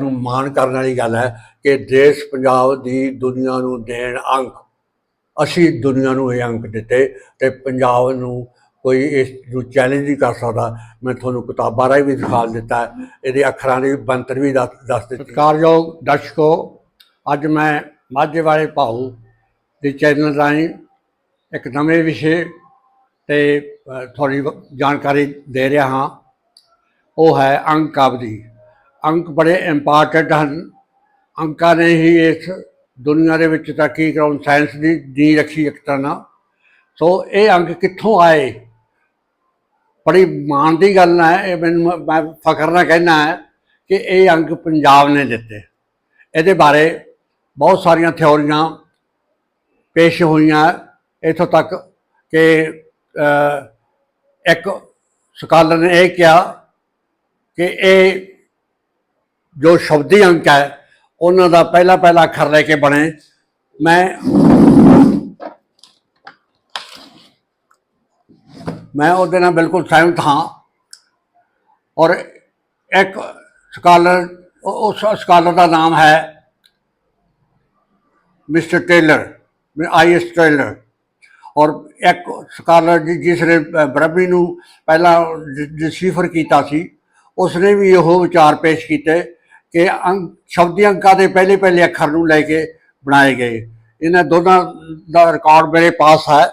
ਨੂੰ ਮਾਣ ਕਰਨ ਵਾਲੀ ਗੱਲ ਹੈ ਕਿ ਦੇਸ਼ ਪੰਜਾਬ ਦੀ ਦੁਨੀਆ ਨੂੰ ਦੇਣ ਅੰਕ ਅਸੀਂ ਦੁਨੀਆ ਨੂੰ ਇਹ ਅੰਕ ਦਿੱਤੇ ਤੇ ਪੰਜਾਬ ਨੂੰ ਕੋਈ ਇਸ ਨੂੰ ਚੈਲੰਜ ਨਹੀਂ ਕਰ ਸਕਦਾ। ਮੈਂ ਤੁਹਾਨੂੰ ਕਿਤਾਬਾਂ ਰਾਹੀਂ ਵੀ ਦਿਖਾ ਦਿੱਤਾ ਇਹਦੇ ਅੱਖਰਾਂ ਦੀ ਬਣਤਰ ਵੀ ਦੱਸ ਦੱਸ ਦਿੱਤੀ। ਸਤਿਕਾਰਯੋਗ ਦਰਸ਼ਕੋ ਅੱਜ ਮੈਂ ਮਾਝੇ ਵਾਲੇ ਭਾਊ ਦੇ ਚੈਨਲ ਰਾਹੀਂ ਇੱਕ ਨਵੇਂ ਵਿਸ਼ੇ ਤੇ ਅ, ਥੋੜੀ ਜਾਣਕਾਰੀ ਦੇ ਰਿਹਾ ਹਾਂ। ਉਹ ਹੈ ਅੰਕ ਅਵਧੀ ਅੰਕ ਬੜੇ ਇੰਪੋਰਟੈਂਟ ਹਨ। ਅੰਕਾਂ ਨੇ ਹੀ ਇਸ ਦੁਨੀਆ ਦੇ ਵਿੱਚ ਤਰੱਕੀ ਕਰਾਉਣ ਸਾਇੰਸ ਦੀ ਦੀ ਰੱਖੀ ਇੱਕ ਤਰ੍ਹਾਂ ਸੋ ਇਹ ਅੰਕ ਕਿੱਥੋਂ ਆਏ? ਬੜੀ ਮਾਣ ਦੀ ਗੱਲ ਹੈ। ਇਹ ਮੈਨੂੰ, ਮੈਂ ਫਖਰ ਨਾਲ ਕਹਿਣਾ ਹੈ ਕਿ ਇਹ ਅੰਕ ਪੰਜਾਬ ਨੇ ਦਿੱਤੇ। ਇਹਦੇ ਬਾਰੇ ਬਹੁਤ ਸਾਰੀਆਂ ਥਿਉਰੀਆਂ ਪੇਸ਼ ਹੋਈਆਂ। ਇਥੋਂ ਤੱਕ ਕਿ ਇੱਕ ਸਕਾਲਰ ਨੇ ਇਹ ਕਿਹਾ ਕਿ ਇਹ ਜੋ ਸ਼ਬਦੀ ਅੰਕ ਹੈ ਉਹਨਾਂ ਦਾ ਪਹਿਲਾ ਪਹਿਲਾ ਅੱਖਰ ਲੈ ਕੇ ਬਣੇ। ਮੈਂ ਮੈਂ ਉਹਦੇ ਨਾਲ ਬਿਲਕੁਲ ਸਹਿਮਤ ਹਾਂ। ਔਰ ਇੱਕ ਸਕਾਲਰ ਉਸ ਸਕਾਲਰ ਦਾ ਨਾਮ ਹੈ mister Taylor I S Taylor. ਔਰ ਇੱਕ ਸਕਾਲਰ ਜੀ ਜਿਸ ਨੇ ਅ, ਬ੍ਰਹਮੀ ਨੂੰ ਪਹਿਲਾਂ ਡਿਸੀਫਰ ਕੀਤਾ ਸੀ ਉਸਨੇ ਵੀ ਇਹੋ ਵਿਚਾਰ ਪੇਸ਼ ਕੀਤੇ। ਕਿ ਅੰਕ ਸ਼ਬਦੀ ਅੰਕਾਂ ਦੇ ਪਹਿਲੇ ਪਹਿਲੇ ਅੱਖਰ ਨੂੰ ਲੈ ਕੇ ਬਣਾਏ ਗਏ ਇਹਨਾਂ ਦੋਨਾਂ ਦਾ ਰਿਕਾਰਡ ਮੇਰੇ ਪਾਸ ਹੈ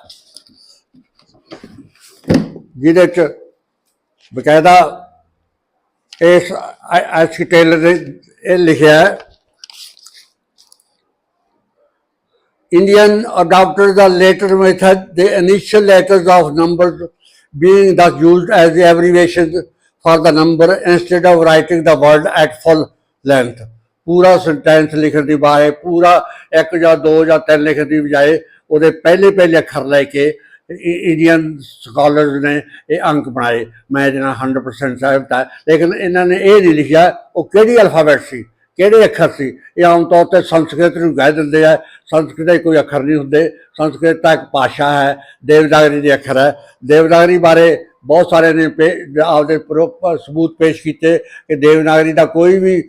ਜਿਹਦੇ ਚ ਬਕਾਇਦਾ ਇਸ ਐਸ ਟੇਲਰ ਨੇ ਇਹ ਲਿਖਿਆ ਹੈ Indian adopted the later method, the initial letters of numbers being thus used as the abbreviations for the number instead of writing the word at full length ਪੂਰਾ ਸੈਂਟੈਂਸ ਲਿਖਣ ਦੀ ਬਜਾਏ, ਪੂਰਾ ਇੱਕ ਜਾਂ ਦੋ ਜਾਂ ਤਿੰਨ ਲਿਖਣ ਦੀ ਬਜਾਏ ਉਹਦੇ ਪਹਿਲੇ ਪਹਿਲੇ ਅੱਖਰ ਲੈ ਕੇ ਇੰਡੀਅਨ ਸਕਾਲਰਸ ਨੇ ਇਹ ਅੰਕ ਬਣਾਏ। ਮੈਂ ਇਹਦੇ ਨਾਲ 100% ਸਹਿਮਤ ਹਾਂ ਲੇਕਿਨ ਇਹਨਾਂ ਨੇ ਇਹ ਨਹੀਂ ਲਿਖਿਆ ਉਹ ਕਿਹੜੀ ਅਲਫਾਬੈਟ ਸੀ, ਕਿਹੜੇ ਅੱਖਰ ਸੀ। ਇਹ ਆਮ ਤੌਰ ਤੇ ਸੰਸਕ੍ਰਿਤ ਨੂੰ ਕਹਿ ਦਿੰਦੇ ਆ। ਸੰਸਕ੍ਰਿਤ ਦੇ ਕੋਈ ਅੱਖਰ ਨਹੀਂ ਹੁੰਦੇ। ਸੰਸਕ੍ਰਿਤ ਤਾਂ ਇੱਕ ਭਾਸ਼ਾ ਹੈ ਦੇਵਨਾਗਰੀ ਦੇ ਅੱਖਰ ਹੈ। ਦੇਵਨਾਗਰੀ ਬਾਰੇ ਬਹੁਤ ਸਾਰਿਆਂ ਨੇ ਪੇ- ਆਪਦੇ ਪ੍ਰੋ- ਸਬੂਤ ਪੇਸ਼ ਕੀਤੇ ਕਿ ਦੇਵਨਾਗਰੀ ਦਾ ਕੋਈ ਵੀ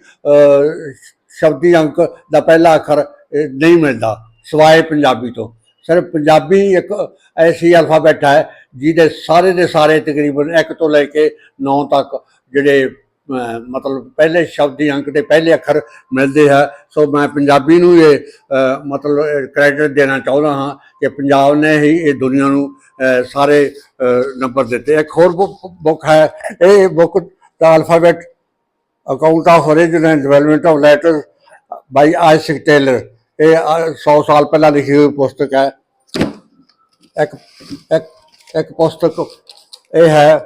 ਸ਼ਬਦੀ ਅੰਕ ਦਾ ਪਹਿਲਾ ਅੱਖਰ ਨਹੀਂ ਮਿਲਦਾ, ਸਿਵਾਏ ਪੰਜਾਬੀ ਤੋਂ। ਸਿਰਫ ਪੰਜਾਬੀ ਇੱਕ ਐਸੀ ਅਲਫਾਬੈਟ ਹੈ, ਜਿਹਦੇ ਸਾਰੇ ਦੇ ਸਾਰੇ ਤਕਰੀਬਨ 1 ਤੋਂ ਲੈ ਕੇ 9 ਤੱਕ ਜਿਹੜੇ ਮਤਲਬ ਪਹਿਲੇ ਸ਼ਬਦ ਸ਼ਬਦੀ ਅੰਕ ਦੇ ਪਹਿਲੇ ਅੱਖਰ ਮਿਲਦੇ ਹੈ ਸੋ ਮੈਂ ਪੰਜਾਬੀ ਨੂੰ ਇਹ ਮਤਲਬ ਕ੍ਰੈਡਿਟ ਦੇਣਾ ਚਾਹੁੰਦਾ ਹਾਂ ਕਿ ਪੰਜਾਬ ਨੇ ਹੀ ਇਹ ਦੁਨੀਆ ਨੂੰ ਸਾਰੇ ਨੰਬਰ ਦਿੱਤੇ। ਇੱਕ ਹੋਰ ਬੁੱਕ ਹੈ। ਇਹ book the alphabet account of origin and development of letter by Isaac Taylor ਇਹ 100 ਸਾਲ ਪਹਿਲਾਂ ਲਿਖੀ ਹੋਈ ਪੁਸਤਕ ਹੈ। ਇੱਕ ਇੱਕ ਇੱਕ ਪੁਸਤਕ ਇਹ ਹੈ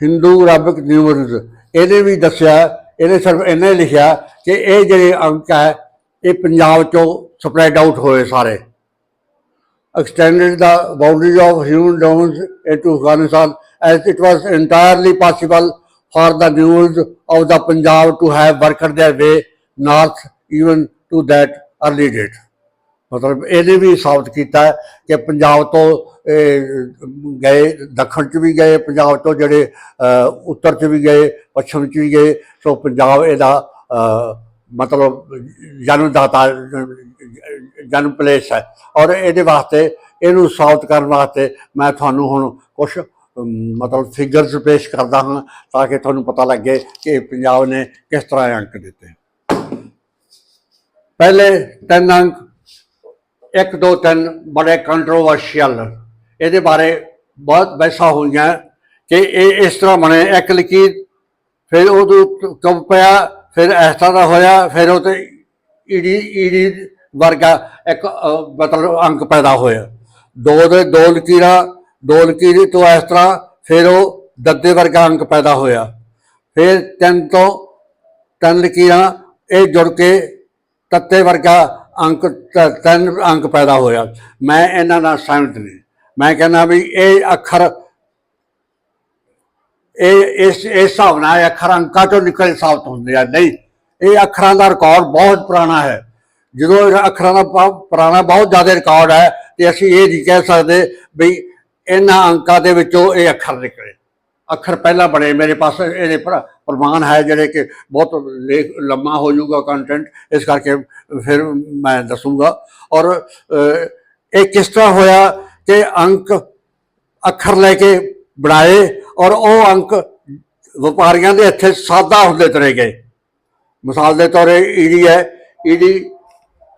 ਹਿੰਦੂ ਅਰਬਿਕ ਨਿਊਜ਼ ਇਹਨੇ ਵੀ ਦੱਸਿਆ ਇਹਨੇ ਸਿਰਫ ਇਹਨੇ ਹੀ ਲਿਖਿਆ ਕਿ ਇਹ ਜਿਹੜੇ ਅੰਕ ਹੈ ਇਹ ਪੰਜਾਬ ਚੋਂ ਸਪਰੈਡ ਆਊਟ ਹੋਏ ਸਾਰੇ extended the boundaries of human domains into Afghanistan as it was entirely possible for the news of the Punjab to have worked their way north even to that early date. ਮਤਲਬ ਇਹਦੇ ਵੀ ਸਾਬਤ ਕੀਤਾ ਕਿ ਪੰਜਾਬ ਤੋਂ ਗਏ, ਦੱਖਣ ਚ ਵੀ ਗਏ, ਪੰਜਾਬ ਤੋਂ ਜਿਹੜੇ ਉੱਤਰ ਚ ਵੀ ਗਏ, ਪੱਛਮ ਚ ਵੀ ਗਏ, ਸੋ ਪੰਜਾਬ ਇਹਦਾ ਮਤਲਬ ਜਨਮਦਾਤਾ ਜਨਮ ਪਲੇਸ ਹੈ। ਔਰ ਇਹਦੇ ਵਾਸਤੇ, ਇਹਨੂੰ ਸਾਬਤ ਕਰਨ ਵਾਸਤੇ ਮੈਂ ਤੁਹਾਨੂੰ ਹੁਣ ਕੁਝ ਮਤਲਬ ਫਿਗਰਸ ਪੇਸ਼ ਕਰਦਾ ਹਾਂ ਤਾਂ ਕਿ ਤੁਹਾਨੂੰ ਪਤਾ ਲੱਗੇ ਕਿ ਪੰਜਾਬ ਨੇ ਕਿਸ ਤਰ੍ਹਾਂ ਅੰਕ ਦਿੱਤੇ। ਪਹਿਲੇ ਤਿੰਨ ਅੰਕ 1 2 3 ਬੜੇ ਕੰਟਰੋਵਰਸ਼ੀਅਲ ਇਹਦੇ ਬਾਰੇ ਬਹੁਤ ਬਹਿਸਾਂ ਹੋਈਆਂ ਕਿ ਇਹ ਇਸ ਤਰ੍ਹਾਂ ਬਣੇ। ਇੱਕ ਲਕੀਰ ਫਿਰ ਉਹ ਕੰਬ ਪਿਆ, ਫਿਰ ਇਸ ਤਰ੍ਹਾਂ ਦਾ ਹੋਇਆ, ਫਿਰ ਉਹ ਤੇ ਈਡੀ ਈੜੀ ਵਰਗਾ ਇੱਕ ਮਤਲਬ ਅੰਕ ਪੈਦਾ ਹੋਇਆ। ਦੋ ਦੇ, ਦੋ ਲਕੀਰਾਂ, ਦੋ ਲਕੀਰੀ ਤੋਂ ਇਸ ਤਰ੍ਹਾਂ, ਫਿਰ ਉਹ ਦੱਦੇ ਵਰਗਾ ਅੰਕ ਪੈਦਾ ਹੋਇਆ। ਫਿਰ ਤਿੰਨ ਤੋਂ ਤਿੰਨ ਲਕੀਰਾਂ, ਇਹ ਜੁੜ ਕੇ ਤੱਤੇ ਵਰਗਾ ਅੰਕ ਤ- ਤਿੰਨ ਅੰਕ ਪੈਦਾ ਹੋਇਆ। ਮੈਂ ਇਹਨਾਂ ਨਾਲ ਸਹਿਮਤ ਨਹੀਂ। ਮੈਂ ਕਹਿੰਦਾ ਵੀ ਇਹ ਅੱਖਰ, ਇਹ, ਇਸ ਇਸ ਹਿਸਾਬ ਨਾਲ ਇਹ ਅੱਖਰ ਅੰਕਾਂ ਚੋਂ ਨਿਕਲੇ ਸਾਬਤ ਹੁੰਦੇ ਆ। ਨਹੀਂ, ਇਹ ਅੱਖਰਾਂ ਦਾ ਰਿਕਾਰਡ ਬਹੁਤ ਪੁਰਾਣਾ ਹੈ। ਜਦੋਂ ਇਹ ਅੱਖਰਾਂ ਦਾ ਪੁਰਾਣਾ ਬਹੁਤ ਜ਼ਿਆਦਾ ਰਿਕਾਰਡ ਹੈ, ਤੇ ਅਸੀਂ ਇਹ ਨਹੀਂ ਕਹਿ ਸਕਦੇ ਵੀ ਇਹਨਾਂ ਅੰਕਾਂ ਦੇ ਵਿੱਚੋਂ ਇਹ ਅੱਖਰ ਨਿਕਲੇ। ਅੱਖਰ ਪਹਿਲਾਂ ਬਣੇ, ਮੇਰੇ ਪਾਸ ਇਹਦੇ ਪ੍ਰ- ਪ੍ਰਮਾਣ ਹੈ ਜਿਹੜੇ ਕਿ ਬਹੁਤ ਲੇਖ, ਲੰਮਾ ਹੋ ਜਾਊਗਾ ਕੰਟੈਂਟ ਇਸ ਕਰਕੇ ਫਿਰ ਮੈਂ ਦੱਸੂਗਾ। ਔਰ ਇਹ ਕਿਸ ਤਰ੍ਹਾਂ ਹੋਇਆ ਕਿ ਅੰਕ ਅੱਖਰ ਲੈ ਕੇ ਬਣਾਏ ਔਰ ਉਹ ਅੰਕ ਵਪਾਰੀਆਂ ਦੇ ਹੱਥੇ ਸਾਦਾ ਹੁੰਦੇ ਤੁਰੇ ਗਏ। ਮਿਸਾਲ ਦੇ ਤੌਰ ਈਡੀ ਹੈ, ਈਡੀ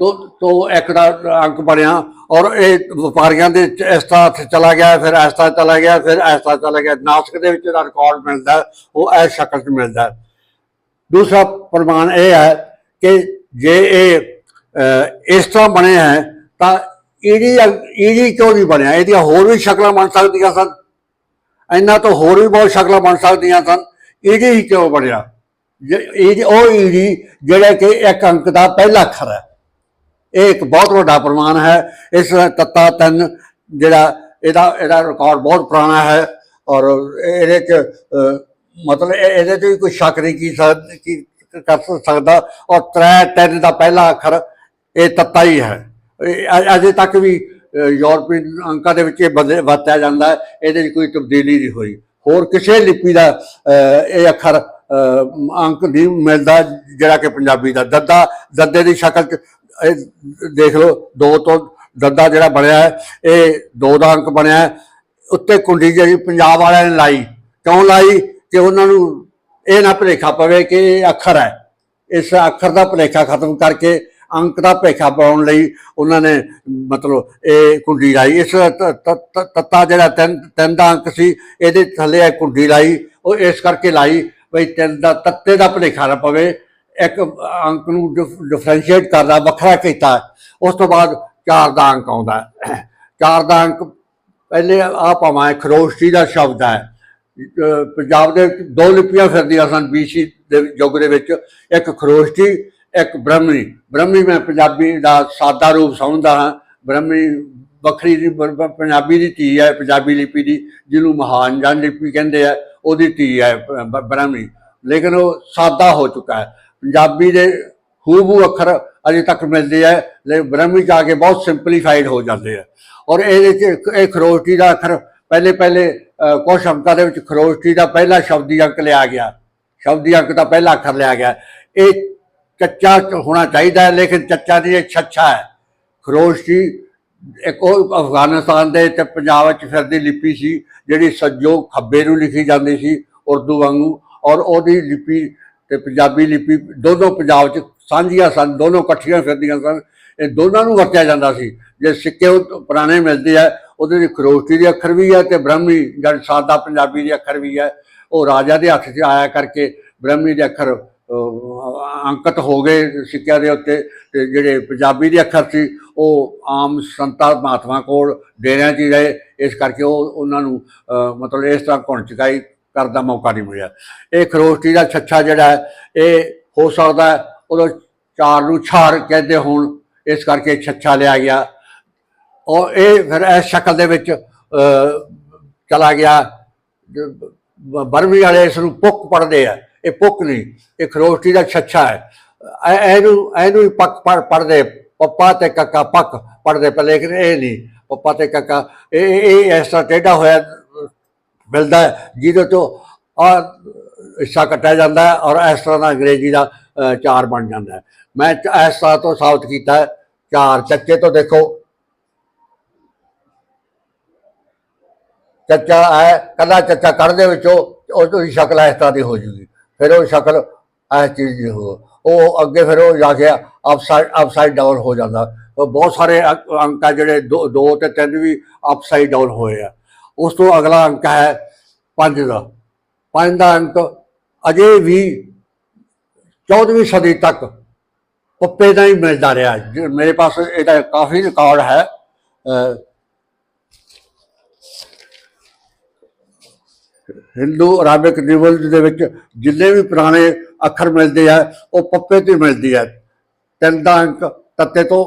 ਤੋਂ ਤੋਂ ਇੱਕ ਦਾ ਅੰਕ ਬਣਿਆ ਔਰ ਇਹ ਵਪਾਰੀਆਂ ਦੇ ਇਸ ਤਰ੍ਹਾਂ ਹੱਥ ਚਲਾ ਗਿਆ, ਫਿਰ ਇਸ ਤਰ੍ਹਾਂ ਚਲਾ ਗਿਆ, ਫਿਰ ਇਸ ਤਰ੍ਹਾਂ ਚਲਾ ਗਿਆ। ਨਾਸਕ ਦੇ ਵਿੱਚ ਦਾ ਰਿਕਾਰਡ ਮਿਲਦਾ, ਉਹ ਇਸ ਸ਼ਕਲ 'ਚ ਮਿਲਦਾ। ਦੂਸਰਾ ਪ੍ਰਮਾਣ ਇਹ ਹੈ ਕਿ ਜੇ ਇਹ ਇਸ ਤਰ੍ਹਾਂ ਬਣੇ ਹੈ, ਤਾਂ ਈਡੀ ਈਡੀ ਕਿਉਂ ਨਹੀਂ ਬਣਿਆ? ਇਹਦੀਆਂ ਹੋਰ ਵੀ ਸ਼ਕਲਾਂ ਬਣ ਸਕਦੀਆਂ ਸਨ। ਇਹਨਾਂ ਤੋਂ ਹੋਰ ਵੀ ਬਹੁਤ ਸ਼ਕਲਾਂ ਬਣ ਸਕਦੀਆਂ ਸਨ। ਈਡੀ ਹੀ ਕਿਉਂ ਬਣਿਆ? ਜੇ- ਈਡੀ, ਉਹ ਈਡੀ ਜਿਹੜਾ ਕਿ ਇੱਕ ਅੰਕ ਦਾ ਪਹਿਲਾ ਅੱਖਰ ਹੈ। ਇਹ ਇੱਕ ਬਹੁਤ ਵੱਡਾ ਪ੍ਰਮਾਣ ਹੈ। ਇਸ ਤੱਤਾ ਤਿੰਨ ਜਿਹੜਾ ਇਹਦਾ ਇਹਦਾ ਰਿਕਾਰਡ ਬਹੁਤ ਪੁਰਾਣਾ ਹੈ ਔਰ ਇਹਦੇ ਚ ਮਤਲਬ ਇਹਦੇ ਤੇ ਵੀ ਕੋਈ ਸ਼ੱਕ ਨਹੀਂ ਕੀ ਸਕ- ਕੀ ਕਰ ਸਕਦਾ ਔਰ ਤ੍ਰੈ ਤਿੰਨ ਦਾ ਪਹਿਲਾ ਅੱਖਰ ਇਹ ਤੱਤਾ ਹੀ ਹੈ। ਅਜੇ ਤੱਕ ਵੀ ਅਹ, ਯੂਰਪੀਅਨ ਅੰਕਾਂ ਦੇ ਵਿੱਚ ਇਹ ਬਦਲ ਵਰਤਿਆ ਜਾਂਦਾ ਹੈ ਇਹਦੇ 'ਚ ਕੋਈ ਤਬਦੀਲੀ ਨਹੀਂ ਹੋਈ। ਹੋਰ ਕਿਸੇ ਲਿਪੀ ਦਾ ਇਹ ਅੱਖਰ ਅੰਕ ਨਹੀਂ ਮਿਲਦਾ ਜਿਹੜਾ ਕਿ ਪੰਜਾਬੀ ਦਾ। ਦੱਦਾ ਦੱਦੇ ਦੀ ਸ਼ਕਲ 'ਚ ਇਹ ਦੇਖ ਲਓ ਦੋ ਤੋਂ ਦੱਦਾ ਜਿਹੜਾ ਬਣਿਆ ਹੈ ਇਹ ਦੋ ਦਾ ਅੰਕ ਬਣਿਆ ਹੈ। ਉੱਤੇ ਕੁੰਡੀ ਜਿਹੜੀ ਪੰਜਾਬ ਵਾਲਿਆਂ ਨੇ ਲਾਈ ਕਿਉਂ ਲਾਈ? ਕਿ ਉਹਨਾਂ ਨੂੰ ਇਹ ਨਾ ਭੁਲੇਖਾ ਪਵੇ ਕਿ ਇਹ ਅੱਖਰ ਹੈ। ਇਸ ਅੱਖਰ ਦਾ ਭੁਲੇਖਾ ਖਤਮ ਕਰਕੇ ਅੰਕ ਦਾ ਭੁਲੇਖਾ ਪਾਉਣ ਲਈ ਉਹਨਾਂ ਨੇ ਮਤਲਬ ਇਹ ਕੁੰਡੀ ਲਾਈ। ਇਸ ਤ- ਤ- ਤੱਤਾ ਜਿਹੜਾ ਤਿੰਨ ਤਿੰਨ ਦਾ ਅੰਕ ਸੀ, ਇਹਦੇ ਥੱਲੇ ਇਹ ਕੁੰਡੀ ਲਾਈ। ਉਹ ਇਸ ਕਰਕੇ ਲਾਈ ਬਈ ਤਿੰਨ ਦਾ ਤੱਤੇ ਦਾ ਭੁਲੇਖਾ ਨਾ ਪਵੇ। ਇੱਕ ਅੰਕ ਨੂੰ ਡਿਫਰੈਂਸ਼ੀਏਟ ਕਰਦਾ, ਵੱਖਰਾ ਕੀਤਾ। ਉਸ ਤੋਂ ਬਾਅਦ ਚਾਰ ਦਾ ਅੰਕ ਆਉਂਦਾ। ਚਾਰ ਦਾ ਅੰਕ ਪਹਿਲੇ ਆ ਭਾਵੇਂ ਖਰੋਸ਼ਟੀ ਦਾ ਸ਼ਬਦ ਹੈ। ਪੰਜਾਬ ਦੇ ਦੋ ਲਿਪੀਆਂ ਫਿਰਦੀਆਂ ਸਨ ਬੀਸੀ ਦੇ ਯੁੱਗ ਦੇ ਵਿੱਚ। ਇੱਕ ਖਰੋਸ਼ਟੀ ਇੱਕ ਬ੍ਰਹਮੀ ਬ੍ਰਹਮੀ ਮੈਂ ਪੰਜਾਬੀ ਦਾ ਸਾਦਾ ਰੂਪ ਸਮਝਦਾ ਹਾਂ। ਬ੍ਰਹਮੀ ਵੱਖਰੀ ਦੀ ਪੰਜਾਬੀ ਦੀ ਧੀ ਹੈ, ਪੰਜਾਬੀ ਲਿਪੀ ਦੀ, ਜਿਹਨੂੰ ਮਹਾਨ ਜਨ ਲਿਪੀ ਕਹਿੰਦੇ ਆ, ਉਹਦੀ ਧੀ ਹੈ ਬ- ਬ- ਲੇਕਿਨ ਉਹ ਸਾਦਾ ਹੋ ਚੁੱਕਾ ਹੈ। ਪੰਜਾਬੀ ਦੇ ਹੂਬੂ ਅੱਖਰ ਅਜੇ ਤੱਕ ਮਿਲਦੇ ਆ ਲੇਕਿਨ ਬ੍ਰਹਮੀ ਚ ਆ ਕੇ ਬਹੁਤ ਸਿੰਪਲੀਫਾਈਡ ਹੋ ਜਾਂਦੇ ਆ। ਔਰ ਇਹਦੇ ਚ ਇਹ ਖਰੋਸ਼ਟੀ ਦਾ ਅੱਖਰ ਪਹਿਲੇ ਪਹਿਲੇ ਅਹ, ਕੁਛ ਅੰਕਾਂ ਦੇ ਵਿੱਚ ਖਰੋਸ਼ਟੀ ਦਾ ਪਹਿਲਾ ਸ਼ਬਦੀ ਅੰਕ ਲਿਆ ਗਿਆ। ਸ਼ਬਦੀ ਅੰਕ ਦਾ ਪਹਿਲਾ ਅੱਖਰ ਲਿਆ ਗਿਆ। ਇਹ ਚੱਚਾ ਹੋਣਾ ਚਾਹੀਦਾ ਹੈ ਲੇਕਿਨ ਚੱਚਾ ਨਹੀਂ ਇਹ ਛੱਛਾ ਹੈ। ਖਰੋਸ਼ਟੀ ਇੱਕ ਉਹ ਅਫਗਾਨਿਸਤਾਨ ਦੇ ਤੇ ਪੰਜਾਬ ਵਿੱਚ ਫਿਰਦੀ ਲਿਪੀ ਸੀ ਜਿਹੜੀ ਸੱਜੋ ਖੱਬੇ ਨੂੰ ਲਿਖੀ ਜਾਂਦੀ ਸੀ ਉਰਦੂ ਵਾਂਗੂ ਔਰ ਉਹਦੀ ਲਿਪੀ ਤੇ ਪੰਜਾਬੀ ਲਿਪੀ ਦੋਨੋਂ ਪੰਜਾਬ 'ਚ ਸਾਂਝੀਆਂ ਸਨ ਦੋਨੋਂ ਇਕੱਠੀਆਂ ਫਿਰਦੀਆਂ ਸਨ। ਇਹ ਦੋਨਾਂ ਨੂੰ ਵਰਤਿਆ ਜਾਂਦਾ ਸੀ। ਜੇ ਸਿੱਕੇ ਪੁਰਾਣੇ ਮਿਲਦੇ ਆ ਉਹਦੇ ਵਿੱਚ ਖਰੋਸ਼ਟੀ ਦੇ ਅੱਖਰ ਵੀ ਹੈ ਤੇ ਬ੍ਰਹਮੀ ਜਨ ਸਾਦਾ ਪੰਜਾਬੀ ਦੇ ਅੱਖਰ ਵੀ ਹੈ। ਉਹ ਰਾਜਾ ਦੇ ਹੱਥ 'ਚ ਆਇਆ ਕਰਕੇ ਬ੍ਰਹਮੀ ਦੇ ਅੱਖਰ ਅਹ, ਅੰਕਿਤ ਹੋ ਗਏ ਸਿੱਕਿਆਂ ਦੇ ਉੱਤੇ ਤੇ ਜਿਹੜੇ ਪੰਜਾਬੀ ਦੇ ਅੱਖਰ ਸੀ ਉਹ ਆਮ ਸੰਤਾਂ ਮਹਾਤਮਾ ਕੋਲ ਡੇਰਿਆਂ 'ਚ ਹੀ ਰਹੇ। ਇਸ ਕਰਕੇ ਉਹ ਉਹਨਾਂ ਨੂੰ ਮਤਲਬ ਇਸ ਤਰ੍ਹਾਂ ਘੁਣ ਚੁਕਾਈ ਕਰਨ ਦਾ ਮੌਕਾ ਨਹੀਂ ਮਿਲਿਆ। ਇਹ ਖਰੋਸ਼ਟੀ ਦਾ ਛੱਛਾ ਜਿਹੜਾ ਹੈ ਇਹ ਹੋ ਸਕਦਾ ਹੈ ਚਾਰ ਨੂੰ ਛਾਰ ਕਹਿੰਦੇ ਹੋਣ। ਇਸ ਕਰਕੇ ਛੱਛਾ ਲਿਆ ਗਿਆ। ਔਰ ਇਹ ਫਿਰ ਇਸ ਸ਼ਕਲ ਦੇ ਵਿੱਚ ਚਲਾ ਗਿਆ। ਬ- ਬਰਮੀ ਵਾਲੇ ਇਸ ਨੂੰ ਪੁੱਕ ਪੜਦੇ ਆ। ਇਹ ਪੁੱਕ ਨਹੀਂ, ਇਹ ਖਰੋਸ਼ਟੀ ਦਾ ਛੱਛਾ ਹੈ। ਇਹਨੂੰ ਇਹਨੂੰ ਹੀ ਪੱਕ ਪੜ ਪੜਦੇ ਪੱਪਾ ਤੇ ਕੱਕਾ ਪੱਕ ਪੜਦੇ ਪਰ ਲੇਕਿਨ ਇਹ ਨਹੀਂ। ਪੱਪਾ ਤੇ ਕੱਕਾ, ਇਹ ਇਹ ਇਸ ਤਰ੍ਹਾਂ ਟੇਢਾ ਹੋਇਆ, ਮਿਲਦਾ ਜਿਹਦੇ ਤੋਂ ਆ ਹਿੱਸਾ ਕੱਟਿਆ ਜਾਂਦਾ ਹੈ ਔਰ ਇਸ ਤਰ੍ਹਾਂ ਦਾ ਅੰਗਰੇਜ਼ੀ ਦਾ ਚਾਰ ਬਣ ਜਾਂਦਾ ਹੈ। ਮੈਂ ਇਸ ਤਰ੍ਹਾਂ ਤੋਂ ਸਾਬਤ ਕੀਤਾ ਚਾਰ ਚੱਕੇ ਤੋਂ ਦੇਖੋ। ਚੱਚਾ ਹੈ ਕੱਲਾ ਚੱਚਾ ਕੱਢ ਦੇ ਵਿੱਚੋਂ ਉਹ ਦੀ ਸ਼ਕਲ ਇਸ ਤਰ੍ਹਾਂ ਦੀ ਹੋ ਜੂਗੀ। ਫਿਰ ਉਹ ਸ਼ਕਲ ਇਸ ਚੀਜ਼ ਦੀ ਹੋ ਉਹ ਅੱਗੇ ਫਿਰ ਉਹ ਜਾ ਕੇ ਅਪਸਾਈਡ ਅਪਸਾਈਡ ਡਾਊਨ ਹੋ ਜਾਂਦਾ। ਬਹੁਤ ਸਾਰੇ ਅੰਕ ਅੰਕ ਆ ਜਿਹੜੇ ਦੋ ਦੋ ਤੇ ਤਿੰਨ ਵੀ ਅਪਸਾਈਡ ਡਾਊਨ ਹੋਏ ਆ। ਉਸ ਤੋਂ ਅਗਲਾ ਅੰਕ ਹੈ ਪੰਜ ਦਾ। ਪੰਜ ਦਾ ਅੰਕ ਅਜੇ ਵੀ 14ਵੀਂ ਸਦੀ ਤੱਕ ਪੱਪੇ ਦਾ ਹੀ ਮਿਲਦਾ ਰਿਹਾ। ਜ- ਮੇਰੇ ਪਾਸ ਇਹਦਾ ਕਾਫੀ ਰਿਕਾਰਡ ਹੈ। ਹਿੰਦੂ, ਅਰਾਬਿਕ ਨਿਵਲ ਦੇ ਵਿੱਚ ਜਿੰਨੇ ਵੀ ਪੁਰਾਣੇ ਅੱਖਰ ਮਿਲਦੇ ਆ, ਉਹ ਪੱਪੇ ਤੇ ਮਿਲਦੀ ਹੈ ਤਿੰਨ ਦਾ ਅੰਕ ਤੱਤੇ ਤੋਂ।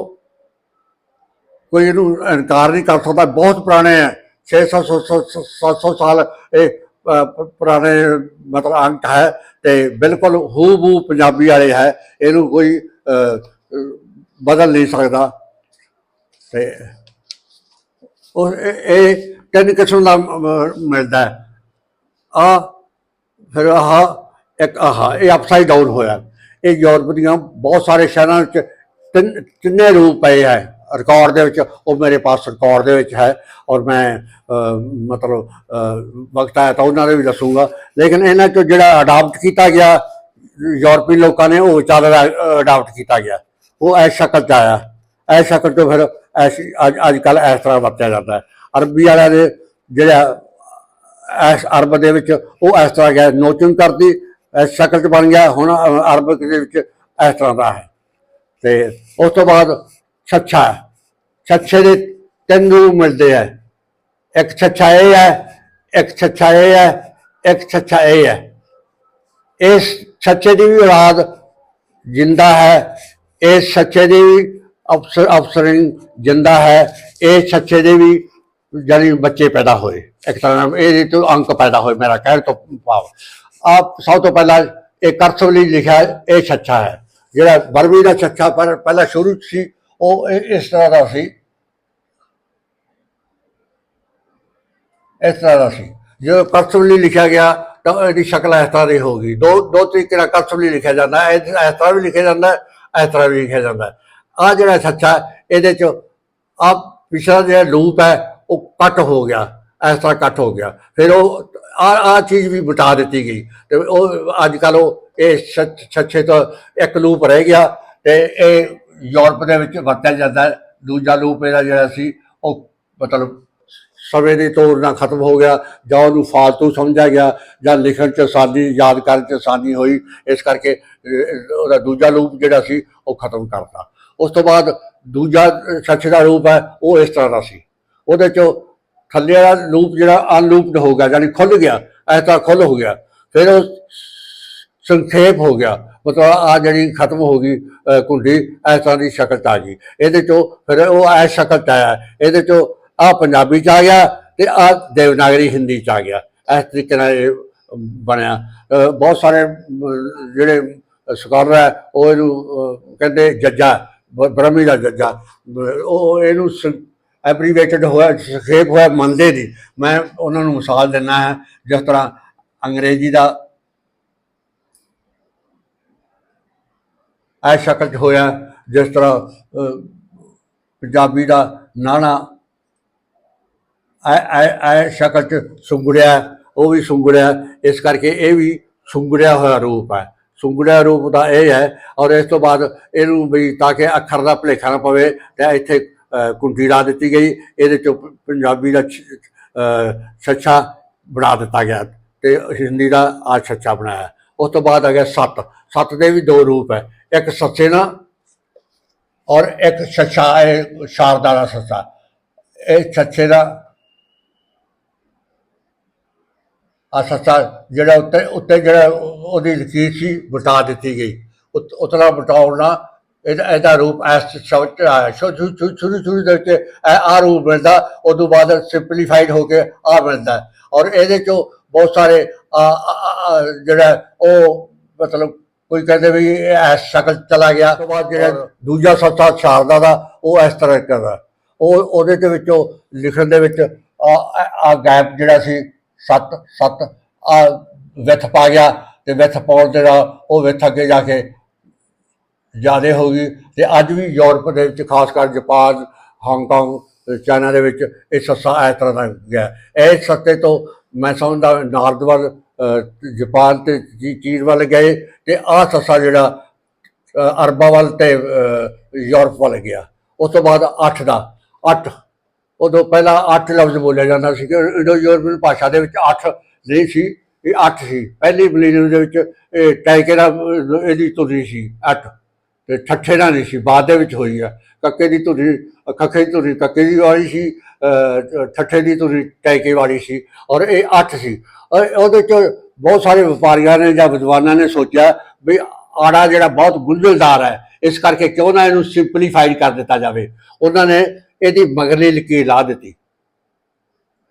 ਕੋਈ ਇਹਨੂੰ ਇਨਕਾਰ ਨਹੀਂ ਕਰ ਸਕਦਾ। ਬਹੁਤ ਪੁਰਾਣੇ ਹੈ 600 700 ਸਾਲ ਇਹ ਪੁਰਾਣੇ ਮਤਲਬ ਅੰਕ ਹੈ ਤੇ ਬਿਲਕੁਲ ਹੂ ਬੂ ਪੰਜਾਬੀ ਵਾਲੇ ਹੈ। ਇਹਨੂੰ ਕੋਈ ਬਦਲ ਨਹੀਂ ਸਕਦਾ। ਤੇ, ਉਹ ਇਹ ਤਿੰਨ ਕਿਸਮ ਦਾ ਮਿਲਦਾ ਹੈ। ਆ, ਫਿਰ ਆਹ ਇੱਕ ਆਹ, ਇਹ ਅਪਸਾਈਡ ਡਾਊਨ ਹੋਇਆ। ਇਹ ਯੂਰਪ ਦੀਆਂ ਬਹੁਤ ਸਾਰੇ ਸ਼ਹਿਰਾਂ ਵਿੱਚ ਤਿੰਨ, ਤਿੰਨੇ ਰੂਪ ਪਏ ਹੈ ਰਿਕਾਰਡ ਦੇ ਵਿੱਚ, ਉਹ ਮੇਰੇ ਪਾਸ ਰਿਕਾਰਡ ਦੇ ਵਿੱਚ ਹੈ। ਔਰ ਮੈਂ ਮਤਲਬ ਵਕਤ ਆਇਆ ਤਾਂ ਉਹਨਾਂ ਦੇ ਵੀ ਦੱਸੂਗਾ। ਲੇਕਿਨ ਇਹਨਾਂ ਚੋਂ ਜਿਹੜਾ ਅਡਾਪਟ ਕੀਤਾ ਗਿਆ, ਯੂਰਪੀ ਲੋਕਾਂ ਨੇ, ਉਹ ਚੱਲ ਅਡਾਪਟ ਕੀਤਾ ਗਿਆ। ਉਹ ਇਸ ਸ਼ਕਲ ਚ ਆਇਆ। ਇਸ ਸ਼ਕਲ ਤੋਂ ਫਿਰ ਐਸੀ ਅੱਜ ਅੱਜ ਕੱਲ ਇਸ ਤਰ੍ਹਾਂ ਵਰਤਿਆ ਜਾਂਦਾ ਹੈ। ਅਰਬੀ ਵਾਲਿਆਂ ਦੇ ਜਿਹੜਾ ਇਸ ਅਰਬ ਦੇ ਵਿੱਚ ਉਹ ਇਸ ਤਰ੍ਹਾਂ ਗਿਆ ਨੋਚਿੰਗ ਕਰਦੀ, ਇਸ ਸ਼ਕਲ ਚ ਬਣ ਗਿਆ, ਹੁਣ ਅਰਬ ਦੇ ਵਿੱਚ ਇਸ ਤਰ੍ਹਾਂ ਦਾ ਹੈ। ਤੇ ਉਸ ਤੋਂ ਬਾਅਦ ਛੱਛਾ ਛੱਛੇ ਦੇ ਤਿੰਨ ਰੂਪ ਮਿਲਦੇ ਹੈ। ਇੱਕ ਛੱਛਾ ਇਹ ਹੈ, ਇੱਕ ਛੱਛਾ ਇਹ ਹੈ, ਇੱਕ ਛੱਛਾ ਇਹ ਹੈ। ਇਸ ਛੱਛੇ ਦੀ ਵੀ ਔਲਾਦ ਜਿੰਦਾ ਹੈ, ਇਸ ਛੱਛੇ ਦੀ ਵੀ ਅਫਸਰ ਅਫਸਰਿੰਗ ਜਿੰਦਾ ਹੈ ਇਹ ਛੱਛੇ ਦੇ ਵੀ ਜਾਨੀ ਬੱਚੇ ਪੈਦਾ ਹੋਏ। ਇੱਕ ਤਰ੍ਹਾਂ ਨਾਲ ਇਹਦੇ ਤੋਂ ਅੰਕ ਪੈਦਾ ਹੋਏ ਮੇਰਾ ਕਹਿਣ ਤੋਂ ਭਾਵ। ਆਪ ਸਭ ਤੋਂ ਪਹਿਲਾਂ ਇਹ ਕਰਸਵਲੀ ਲਿਖਿਆ ਇਹ ਛੱਛਾ ਹੈ। ਜਿਹੜਾ ਬਰਮੀ ਦਾ ਛੱਛਾ ਪਰ ਪਹਿਲਾਂ ਸ਼ੁਰੂ 'ਚ ਸੀ, ਉਹ ਇਸ ਤਰ੍ਹਾਂ ਦਾ ਸੀ। ਇਸ ਤਰ੍ਹਾਂ ਦਾ ਸੀ। ਜਦੋਂ ਕਰਸਵਲੀ ਲਿਖਿਆ ਗਿਆ, ਤਾਂ ਇਹਦੀ ਸ਼ਕਲ ਇਸ ਤਰ੍ਹਾਂ ਦੀ ਹੋ ਗਈ ਦੋ ਦੋ ਤਰੀਕੇ ਨਾਲ ਕਰਸਵਲੀ ਲਿਖਿਆ ਜਾਂਦਾ ਹੈ। ਇਸ ਇਸ ਤਰ੍ਹਾਂ ਵੀ ਲਿਖਿਆ ਜਾਂਦਾ ਹੈ, ਇਸ ਤਰ੍ਹਾਂ ਵੀ ਲਿਖਿਆ ਜਾਂਦਾ ਹੈ। ਆ ਜਿਹੜਾ ਛੱਛਾ ਇਹਦੇ ਚ ਆ ਪਿਛਲਾ ਜਿਹੜਾ ਲੂਪ ਹੈ ਉਹ ਕੱਟ ਹੋ ਗਿਆ ਇਸ ਤਰ੍ਹਾਂ ਕੱਟ ਹੋ ਗਿਆ। ਫਿਰ ਉਹ ਆ ਆ ਚੀਜ਼ ਵੀ ਬਤਾ ਦਿੱਤੀ ਗਈ। ਤੇ ਉਹ ਅੱਜ ਕੱਲ ਉਹ ਇਹ ਛ- ਛੱਛੇ ਤੋਂ ਇੱਕ ਲੂਪ ਰਹਿ ਗਿਆ ਤੇ ਇਹ ਯੂਰਪ ਦੇ ਵਿੱਚ ਵਰਤਿਆ ਜਾਂਦਾ ਦੂਜਾ ਲੂਪ ਇਹਦਾ ਜਿਹੜਾ ਸੀ ਉਹ ਮਤਲਬ ਸਮੇਂ ਦੀ ਤੌਰ ਨਾਲ ਖਤਮ ਹੋ ਗਿਆ ਜਾਂ ਉਹਨੂੰ ਫਾਲਤੂ ਸਮਝਿਆ ਗਿਆ ਜਾਂ ਲਿਖਣ ਚ ਆਸਾਨੀ ਯਾਦ ਕਰਨ ਚ ਆਸਾਨੀ ਹੋਈ। ਇਸ ਕਰਕੇ ਉਹਦਾ ਦੂਜਾ ਰੂਪ ਜਿਹੜਾ ਸੀ ਉਹ ਖਤਮ ਕਰਤਾ। ਉਸ ਤੋਂ ਬਾਅਦ ਦੂਜਾ ਅਹ, ਸੱਚ ਦਾ ਰੂਪ ਹੈ ਉਹ ਇਸ ਤਰ੍ਹਾਂ ਦਾ ਸੀ। ਉਹਦੇ ਚੋਂ ਥੱਲੇ ਵਾਲਾ ਲੂਪ ਜਿਹੜਾ ਅਨਲੂਪਡ ਹੋ ਗਿਆ, ਯਾਨੀ ਖੁੱਲ ਗਿਆ, ਇਸ ਤਰ੍ਹਾਂ ਖੁੱਲ ਹੋ ਗਿਆ, ਫਿਰ ਉਹ ਸੰਖੇਪ ਹੋ ਗਿਆ, ਮਤਲਬ ਆ ਜਿਹੜੀ ਖਤਮ ਹੋ ਗਈ ਕੁੰਡੀ, ਇਸ ਤਰ੍ਹਾਂ ਦੀ ਸ਼ਕਲ ਆ ਗਈ। ਇਹਦੇ ਚੋਂ ਫਿਰ ਉਹ ਇਸ ਸ਼ਕਲ 'ਚ ਆਇਆ ਇਹਦੇ ਚੋਂ ਆ ਪੰਜਾਬੀ 'ਚ ਆ ਗਿਆ ਤੇ ਆ ਦੇਵਨਾਗਰੀ ਹਿੰਦੀ 'ਚ ਆ ਗਿਆ। ਇਸ ਤਰੀਕੇ ਨਾਲ ਇਹ ਬਣਿਆ। ਬਹੁਤ ਸਾਰੇ ਜਿਹੜੇ ਸਕਾਲਰ ਹੈ, ਉਹ ਇਹਨੂੰ ਕਹਿੰਦੇ ਜੱਜਾ ਬ੍ਰਹਮੀ ਦਾ ਜੱਜਾ ਉਹ ਇਹਨੂੰ ਐਬਰੀਵੇਟਡ ਹੋਇਆ ਸੰਖੇਪ ਹੋਇਆ ਮੰਨਦੇ ਦੀ ਮੈਂ ਉਹਨਾਂ ਨੂੰ ਮਿਸਾਲ ਦਿੰਦਾ ਹੈ, ਜਿਸ ਤਰ੍ਹਾਂ ਅੰਗਰੇਜ਼ੀ ਦਾ ਐ ਸ਼ਕਲ 'ਚ ਹੋਇਆ, ਜਿਸ ਤਰ੍ਹਾਂ ਪੰਜਾਬੀ ਦਾ ਨਾਣਾ ਐ ਐ ਐ ਸ਼ਕਲ 'ਚ ਸੁੰਗੜਿਆ, ਉਹ ਵੀ ਸੁੰਗੜਿਆ, ਇਸ ਕਰਕੇ ਇਹ ਵੀ ਸੁੰਗੜਿਆ ਹੋਇਆ ਰੂਪ ਹੈ। ਸੁੰਗੜਿਆ ਰੂਪ ਦਾ ਇਹ ਹੈ, ਔਰ ਇਸ ਤੋਂ ਬਾਅਦ ਇਹਨੂੰ ਵੀ ਤਾਂ ਕਿ ਅੱਖਰ ਦਾ ਭੁਲੇਖਾ ਨਾ ਪਵੇ, ਤੇ ਇੱਥੇ ਕੁੰਡੀ ਲਾ ਦਿੱਤੀ ਗਈ। ਇਹਦੇ 'ਚੋਂ ਪੰਜਾਬੀ ਦਾ ਛੱਛਾ ਬਣਾ ਦਿੱਤਾ ਗਿਆ ਤੇ ਹਿੰਦੀ ਦਾ ਆ ਛੱਛਾ ਬਣਾਇਆ। ਉਸ ਤੋਂ ਬਾਅਦ ਆ ਗਿਆ ਸੱਤ। ਸੱਤ ਦੇ ਵੀ ਦੋ ਰੂਪ ਹੈ। ਇੱਕ ਸੱਚੇ ਨਾਲ ਔਰ ਇੱਕ ਛੱਛਾ, ਇਹ ਸ਼ਾਰਦਾ ਦਾ ਸੱਚਾ ਇਹ ਛੱਛੇ ਦਾ ਆ ਸੱਚਾ ਜਿਹੜਾ ਉੱਤੇ ਉੱਤੇ ਜਿਹੜਾ ਉਹਦੀ ਲਕੀਰ ਸੀ ਬਤਾ ਦਿੱਤੀ ਗਈ। ਉਤ- ਉਤਲਾ ਬਟਾਉਣ ਨਾਲ ਇਹਦਾ ਇਹਦਾ ਰੂਪ ਐਸ ਸ਼ਬਦ ਆਇਆ। ਸ਼ੁਰੂ ਸ਼ੁਰੂ ਦੇ ਵਿੱਚ ਆ ਰੂਪ ਮਿਲਦਾ ਉਦੋਂ ਬਾਅਦ ਸਿੰਪਲੀਫਾਈਡ ਹੋ ਕੇ ਆ ਮਿਲਦਾ। ਔਰ ਇਹਦੇ ਚੋਂ ਬਹੁਤ ਸਾਰੇ ਜਿਹੜਾ ਉਹ ਮਤਲਬ ਕੋਈ ਕਹਿੰਦੇ ਵੀ ਐਸ ਸ਼ਕਲ ਚਲਾ ਗਿਆ। ਉਸ ਤੋਂ ਬਾਅਦ ਜਿਹੜਾ ਦੂਜਾ ਸੱਚਾ ਸ਼ਾਰਦਾ ਦਾ ਉਹ ਇਸ ਤਰ੍ਹਾਂ ਕਰਦਾ ਉਹ ਉਹਦੇ ਦੇ ਵਿੱਚੋਂ ਲਿਖਣ ਦੇ ਵਿੱਚ ਆ ਆ ਗੈਪ ਜਿਹੜਾ ਸੀ ਸੱਤ ਸੱਤ ਆ ਵਿਥ ਪਾ ਗਿਆ ਤੇ ਵਿਥ ਪਾਉਣ ਦੇ ਨਾਲ ਉਹ ਵਿਥ ਅੱਗੇ ਜਾ ਕੇ ਜ਼ਿਆਦਾ ਹੋ ਗਈ ਤੇ ਅੱਜ ਵੀ ਯੂਰਪ ਦੇ ਵਿੱਚ ਖਾਸ ਕਰ ਜਾਪਾਨ ਹਾਂਗਕਾਂਗ ਚਾਈਨਾ ਦੇ ਵਿੱਚ ਇਹ ਸੱਸਾ ਇਸ ਤਰ੍ਹਾਂ ਦਾ ਗਿਆ। ਇਹ ਸੱਤੇ ਤੋਂ ਮੈਂ ਸਮਝਦਾ ਨਾਰਦ ਵੱਲ ਅਹ, ਜਾਪਾਨ ਤੇ ਚੀ- ਚੀਨ ਵੱਲ ਗਏ ਤੇ ਆਹ ਸੱਸਾ ਜਿਹੜਾ ਅਰਬਾਂ ਵੱਲ ਤੇ ਯੂਰਪ ਵੱਲ ਗਿਆ। ਉਸ ਤੋਂ ਬਾਅਦ 8 ਦਾ 8 ਉਦੋਂ ਪਹਿਲਾਂ 8 ਲਫ਼ਜ਼ ਬੋਲਿਆ ਜਾਂਦਾ ਸੀ ਕਿ ਇੰਡੋ ਯੂਰਪੀਅਨ ਭਾਸ਼ਾ ਦੇ ਵਿੱਚ 8 ਨਹੀਂ ਸੀ ਇਹ 8 ਸੀ। ਪਹਿਲੀ ਮਿਲੀਨੀਅਮ ਦੇ ਵਿੱਚ ਇਹ ਟੈਕੇ ਦਾ ਇਹਦੀ ਤੁਰੀ ਸੀ 8 ਤੇ ਠੱਠੇ ਨਾਲ ਨਹੀਂ ਸੀ, ਬਾਅਦ ਦੇ ਵਿੱਚ ਹੋਈ ਆ। ਕੱਕੇ ਦੀ ਧੁਰੀ ਖੱਖੇ ਦੀ ਧੁਰੀ, ਕੱਕੇ ਦੀ ਵਾਲੀ ਸੀ ਠੱਠੇ ਦੀ ਧੁਰੀ, ਟੈਕੇ ਵਾਲੀ ਸੀ ਔਰ ਇਹ ਅੱਠ ਸੀ। ਔਰ ਉਹਦੇ ਚ ਬਹੁਤ ਸਾਰੇ ਵਪਾਰੀਆਂ ਨੇ ਜਾਂ ਵਿਦਵਾਨਾਂ ਨੇ ਸੋਚਿਆ ਵੀ ਆੜਾ ਜਿਹੜਾ ਬਹੁਤ ਗੁੰਝਲਦਾਰ ਹੈ, ਇਸ ਕਰਕੇ ਕਿਉਂ ਨਾ ਇਹਨੂੰ ਸਿੰਪਲੀਫਾਈਡ ਕਰ ਦਿੱਤਾ ਜਾਵੇ। ਉਹਨਾਂ ਨੇ ਇਹਦੀ ਮਗਰਲੀ ਲਕੀਰ ਲਾ ਦਿੱਤੀ।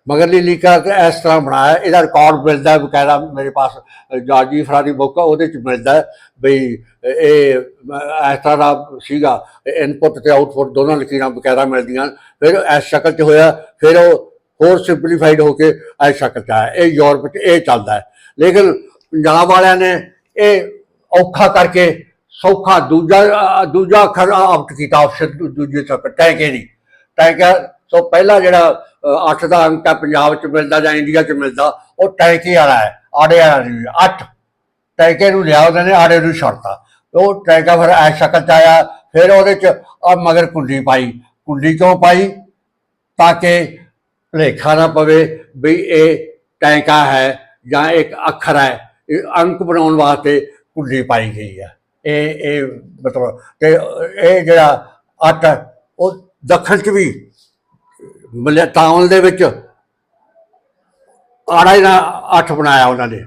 ਮਗਰਲੀ ਲਿਖਾ ਇਸ ਤਰ੍ਹਾਂ ਬਣਾਇਆ, ਇਹਦਾ ਰਿਕਾਰਡ ਮਿਲਦਾ ਹੈ ਬਕਾਇਦਾ ਮੇਰੇ ਪਾਸ ਜਾਜੀ ਫਰਾਦੀ ਬੁੱਕ ਆ ਉਹਦੇ ਚ ਮਿਲਦਾ ਬਈ, ਇਹ ਇਸ ਤਰ੍ਹਾਂ ਦਾ ਸੀਗਾ ਇਨਪੁਟ ਤੇ ਆਉਟਪੁੱਟ ਦੋਨਾਂ ਲਕੀਰਾਂ ਬਕਾਇਦਾ ਮਿਲਦੀਆਂ, ਫਿਰ ਇਸ ਸ਼ਕਲ ਚ ਹੋਇਆ, ਫਿਰ ਉਹ ਹੋਰ ਸਿੰਪਲੀਫਾਈਡ ਹੋ ਕੇ ਇਸ ਸ਼ਕਲ ਚ ਆਇਆ, ਇਹ ਯੂਰਪ ਚ ਇਹ ਚੱਲਦਾ ਲੇਕਿਨ ਪੰਜਾਬ ਵਾਲਿਆਂ ਨੇ ਇਹ ਔਖਾ ਕਰਕੇ ਸੌਖਾ ਦੂਜਾ ਦੂਜਾ ਅੱਖਰ ਆਪਟ ਕੀਤਾ ਆਪਸ਼ਨ ਦੂਜੇ ਤੱਕ, ਟੈਂਕੇ ਦੀ। ਟੈਂਕਾ ਸੋ ਪਹਿਲਾ ਜਿਹੜਾ 8 ਦਾ ਅੰਕ ਹੈ ਪੰਜਾਬ ਚ ਮਿਲਦਾ ਜਾਂ ਇੰਡੀਆ ਚ ਮਿਲਦਾ ਉਹ ਟੈਂਕੀ ਵਾਲਾ ਹੈ ਆੜੇ ਵਾਲਾ ਨਹੀਂ 8 ਟੈਂਕੇ ਨੂੰ ਲਿਆ ਉਹਦੇ ਨੇ ਆੜੇ ਨੂੰ ਛੱਡਤਾ। ਉਹ ਟੈਂਕਾ ਫਿਰ ਐ ਸ਼ਕਲ ਚ ਆਇਆ ਫਿਰ ਉਹਦੇ ਚ ਆ ਮਗਰ ਕੁੰਡੀ ਪਾਈ। ਕੁੰਡੀ ਕਿਉਂ ਪਾਈ? ਤਾਂ ਕਿ ਲੇਖਾ ਨਾ ਪਵੇ ਵੀ ਇਹ ਟੈਂਕਾ ਹੈ ਜਾਂ ਇੱਕ ਅੱਖਰ ਹੈ ਇਹ ਅੰਕ ਬਣਾਉਣ ਵਾਸਤੇ ਕੁੰਡੀ ਪਾਈ ਗਈ ਹੈ। ਇਹ ਇਹ ਮਤਲਬ ਤੇ ਇਹ ਜਿਹੜਾ ਅੱਠ ਹੈ, ਉਹ ਦੱਖਣ ਚ ਵੀ ਮਲਿਆ ਤਾਮਲ ਦੇ ਵਿੱਚ ਆੜਾ ਹੀ ਅੱਠ ਬਣਾਇਆ ਉਹਨਾਂ ਨੇ।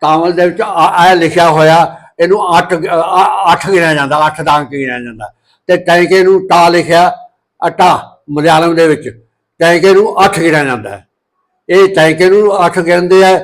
ਤਾਮਲ ਦੇ ਵਿੱਚ ਆ ਲਿਖਿਆ ਹੋਇਆ ਇਹਨੂੰ ਅੱਠ ਆ- ਅੱਠ ਗਿਣਿਆ ਜਾਂਦਾ ਅੱਠ ਦਾ ਅੰਕ ਗਿਣਿਆ ਜਾਂਦਾ। ਤੇ ਟੈਂਕੇ ਨੂੰ ਟਾ ਲਿਖਿਆ ਅਟਾ ਮਲਿਆਲਮ ਦੇ ਵਿੱਚ ਟੈਂਕੇ ਨੂੰ ਅੱਠ ਗਿਣਿਆ ਜਾਂਦਾ ਹੈ। ਇਹ ਟੈਂਕੇ ਨੂੰ ਅੱਠ ਗਿਣਦੇ ਆ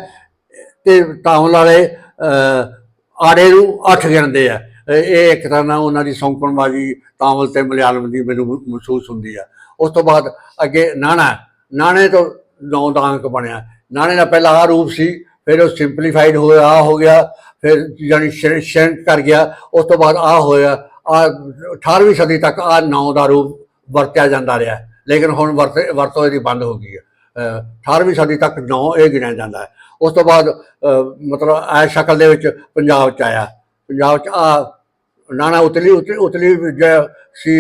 ਤੇ ਤਾਮਲ ਵਾਲੇ ਅਹ, ਆੜੇ ਨੂੰ ਅੱਠ ਗਿਣਦੇ ਆ। ਇਹ ਇੱਕ ਤਰ੍ਹਾਂ ਨਾਲ ਉਹਨਾਂ ਦੀ ਸੌਂਕਣਬਾਜ਼ੀ ਤਾਮਲ ਤੇ ਮਲਿਆਲਮ ਦੀ ਮੈਨੂੰ ਮਹਿਸੂਸ ਹੁੰਦੀ ਆ। ਉਸ ਤੋਂ ਬਾਅਦ ਅੱਗੇ ਨਾਣਾ, ਨਾਣੇ ਤੋਂ ਨੌ ਦਾ ਅੰਕ ਬਣਿਆ। ਨਾਣੇ ਦਾ ਪਹਿਲਾ ਆ ਰੂਪ ਸੀ, ਫਿਰ ਉਹ ਸਿੰਪਲੀਫਾਈਡ ਹੋਇਆ ਆ ਹੋ ਗਿਆ, ਫਿਰ ਯਾਨੀ ਸ਼ਰਟ ਕਰ ਗਿਆ, ਉਸ ਤੋਂ ਬਾਅਦ ਆ ਹੋਇਆ। ਆ 18ਵੀਂ ਸਦੀ ਤੱਕ ਆ ਨੌ ਦਾ ਰੂਪ ਵਰਤਿਆ ਜਾਂਦਾ ਰਿਹਾ। ਲੇਕਿਨ ਹੁਣ ਵਰਤ, ਵਰਤੋਂ ਇਹਦੀ ਬੰਦ ਹੋ ਗਈ ਹੈ। ਅਹ 18ਵੀਂ ਸਦੀ ਤੱਕ ਨੌ ਇਹ ਗਿਣਿਆ ਜਾਂਦਾ ਹੈ। ਉਸ ਤੋਂ ਬਾਅਦ ਮਤਲਬ ਐ ਸ਼ਕਲ ਦੇ ਵਿੱਚ ਪੰਜਾਬ ਚ ਆਇਆ। ਪੰਜਾਬ ਚ ਆ ਨਾਣਾ ਉਤਲੀ ਉਤਲੀ ਉਤਲੀ ਜਿਹੜਾ ਸੀ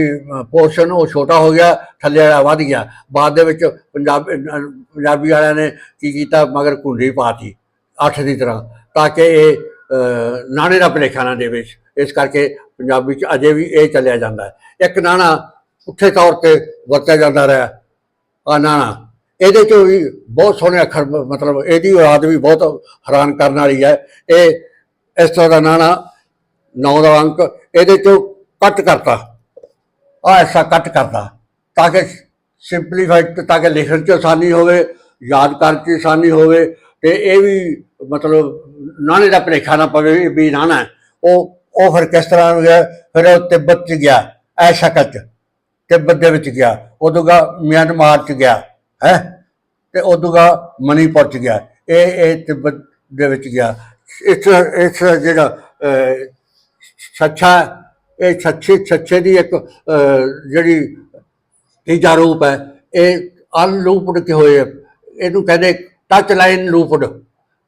ਪੋਰਸ਼ਨ ਉਹ ਛੋਟਾ ਹੋ ਗਿਆ ਥੱਲੇ ਵਾਲਾ ਵੱਧ ਗਿਆ। ਬਾਅਦ ਦੇ ਵਿੱਚ ਪੰਜਾਬ ਪੰਜਾਬੀ ਵਾਲਿਆਂ ਨੇ ਕੀ ਕੀਤਾ ਮਗਰ ਕੁੰਡੀ ਪਾਤੀ ਅੱਠ ਦੀ ਤਰ੍ਹਾਂ ਤਾਂ ਕਿ ਇਹ ਅਹ, ਨਾਣੇ ਦਾ ਭੁਲੇਖਾ ਨਾ ਦੇਵੇ ਇਸ ਕਰਕੇ ਪੰਜਾਬੀ ਚ ਅਜੇ ਵੀ ਇਹ ਚੱਲਿਆ ਜਾਂਦਾ ਹੈ। ਇੱਕ ਨਾਣਾ ਉੱਠੇ ਤੌਰ ਤੇ ਵਰਤਿਆ ਜਾਂਦਾ ਰਿਹਾ ਆ ਨਾਣਾ। ਇਹਦੇ ਚ ਵੀ ਬਹੁਤ ਸੋਹਣੇ ਅੱਖਰ ਮਤਲਬ ਇਹਦੀ ਔਲਾਦ ਵੀ ਬਹੁਤ ਹੈਰਾਨ ਕਰਨ ਵਾਲੀ ਹੈ। ਇਹ ਇਸ ਤਰ੍ਹਾਂ ਦਾ ਨਾਣਾ ਨੌ ਦਾ ਅੰਕ ਇਹਦੇ ਚੋਂ ਕੱਟ ਕਰਤਾ। ਆ ਐਸਾ ਕੱਟ ਕਰਤਾ ਤਾਂ ਕਿ ਸਿੰਪਲੀਫਾਈਡ ਤਾਂ ਕਿ ਲਿਖਣ ਚ ਆਸਾਨੀ ਹੋਵੇ, ਯਾਦ ਕਰਨ ਚ ਆਸਾਨੀ ਹੋਵੇ ਤੇ ਇਹ ਵੀ ਮਤਲਬ ਨਾਣੇ ਦਾ ਭੁਲੇਖਾ ਨਾ ਪਵੇ ਵੀ ਨਾਣਾ ਉਹ ਉਹ ਫਿਰ ਕਿਸ ਤਰ੍ਹਾਂ ਗਿਆ? ਫਿਰ ਉਹ ਤਿੱਬਤ ਚ ਗਿਆ ਐ ਸ਼ਕਲ ਚ। ਤਿੱਬਤ ਦੇ ਵਿੱਚ ਗਿਆ, ਉਦੋਂ ਗਾ ਮਿਆਂਮਾਰ ਚ ਗਿਆ, ਹੈ? ਤੇ ਉਦੋਂਗਾ ਮਨੀਪੁਰ ਚ ਗਿਆ। ਇਹ ਇਹ ਤਿੱਬਤ ਦੇ ਵਿੱਚ ਗਿਆ। ਇਸ ਇਸ ਜਿਹੜਾ ਛੱਛਾ ਇਹ ਛੱਛੀ ਛੱਛੇ ਦੀ ਇੱਕ ਜਿਹੜੀ ਤੀਜਾ ਰੂਪ ਹੈ। ਇਹ ਅਨਲੂਪਡ ਕੇ ਹੋਏ ਇਹਨੂੰ ਕਹਿੰਦੇ touch line looped.